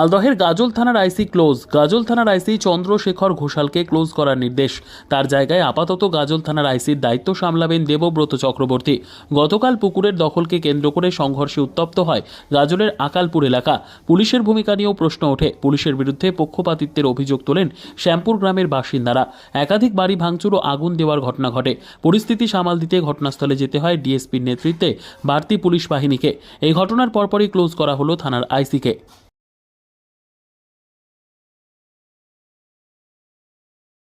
মালদহের গাজল থানার আইসি ক্লোজ। গাজল থানার আইসি চন্দ্রশেখর ঘোষালকে ক্লোজ করার নির্দেশ। তার জায়গায় আপাতত গাজল থানার আইসির দায়িত্ব সামলাবেন দেবব্রত চক্রবর্তী। গতকাল পুকুরের দখলকে কেন্দ্র করে সংঘর্ষে উত্তপ্ত হয় গাজলের আকালপুর এলাকা। পুলিশের ভূমিকা নিয়েও প্রশ্ন ওঠে। পুলিশের বিরুদ্ধে পক্ষপাতিত্বের অভিযোগ তোলেন শ্যামপুর গ্রামের বাসিন্দারা। একাধিক বাড়ি ভাঙচুর ও আগুন দেওয়ার ঘটনা ঘটে। পরিস্থিতি সামাল দিতে ঘটনাস্থলে যেতে হয় ডিএসপির নেতৃত্বে বাড়তি পুলিশ বাহিনীকে। এই ঘটনার পরপরই ক্লোজ করা হলো থানার আইসিকে।